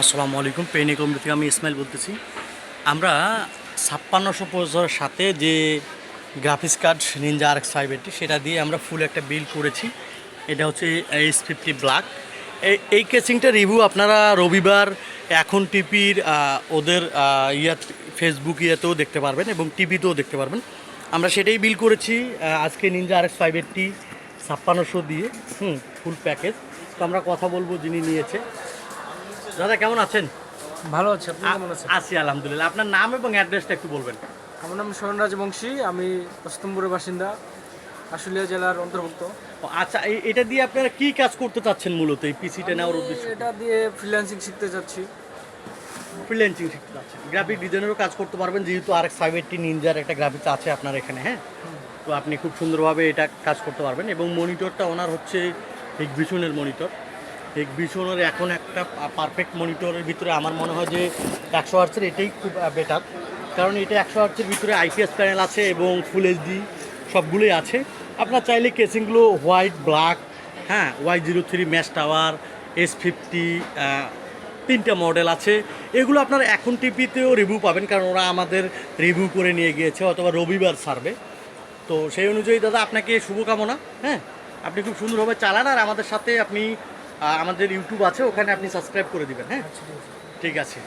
আসসালামু আলাইকুম। Penney committee থেকে আমি ইসমাইল বলতেছি। আমরা ছাপ্পান্নশো পঁচাত্তরের সাথে যে graphics card Ninja R X five eighty সেটা দিয়ে আমরা ফুল একটা বিল করেছি। এটা হচ্ছে এইচ ফিফটি ব্ল্যাক এই কেসিংটা রিভিউ আপনারা রবিবার এখন টিপির ওদের ইয়া ফেসবুক ইয়েতেও দেখতে পারবেন এবং টিভিতেও দেখতে পারবেন। আমরা সেটাই বিল করেছি আজকে Ninja R X five eighty ছাপ্পান্নশো দিয়ে, হুম ফুল প্যাকেজ তো আমরা কথা বলব যিনি নিয়েছে। দাদা কেমন আছেন? ভালো আছে আপনি কেমন আছেন? আছি আলহামদুলিল্লাহ। আপনার নাম এবং অ্যাড্রেসটা একটু বলবেন। আমার নাম শরণ রাজবংশী আমি অস্তম্বরের বাসিন্দা আশুলিয়া জেলার অন্তর্ভুক্ত। আচ্ছা এটা দিয়ে আপনারা কি কাজ করতে চাচ্ছেন মূলত এই পিসিটা নেওয়ার উদ্দেশ্য? এটা দিয়ে ফ্রিল্যান্সিং শিখতে যাচ্ছি। ফ্রিল্যান্সিং শিখতে চাচ্ছেন গ্রাফিক ডিজাইনেরও কাজ করতে পারবেন যেহেতু আর ফাইভ এইটটি নিনজার একটা গ্রাফিক্স আছে আপনার এখানে হ্যাঁ? তো আপনি খুব সুন্দরভাবে এটা কাজ করতে পারবেন এবং মনিটরটা ওনার হচ্ছে এক্সবিশনের মনিটর এক্সবিশনের এখন একটা পারফেক্ট মনিটরের ভিতরে আমার মনে হয় যে একশো আর্টসের এটাই খুব বেটার কারণ এটা একশো আর্টসের ভিতরে আইপিএস প্যানেল আছে এবং ফুল এইচডি সবগুলোই আছে। আপনার চাইলে কেসিংগুলো হোয়াইট ব্ল্যাক হ্যাঁ Y zero three mesh tower S fifty তিনটা মডেল আছে। এগুলো আপনার এখন টিপিতেও রিভিউ পাবেন কারণ ওরা আমাদের রিভিউ করে নিয়ে গিয়েছে, অথবা রবিবার সার্ভে তো সেই অনুযায়ী দাদা, আপনাকে শুভকামনা হ্যাঁ? আপনি খুব সুন্দরভাবে চালান আর আমাদের সাথে আপনি আমাদের ইউটিউব আছে ওখানে আপনি সাবস্ক্রাইব করে দিবেন হ্যাঁ? আচ্ছা, ঠিক আছে।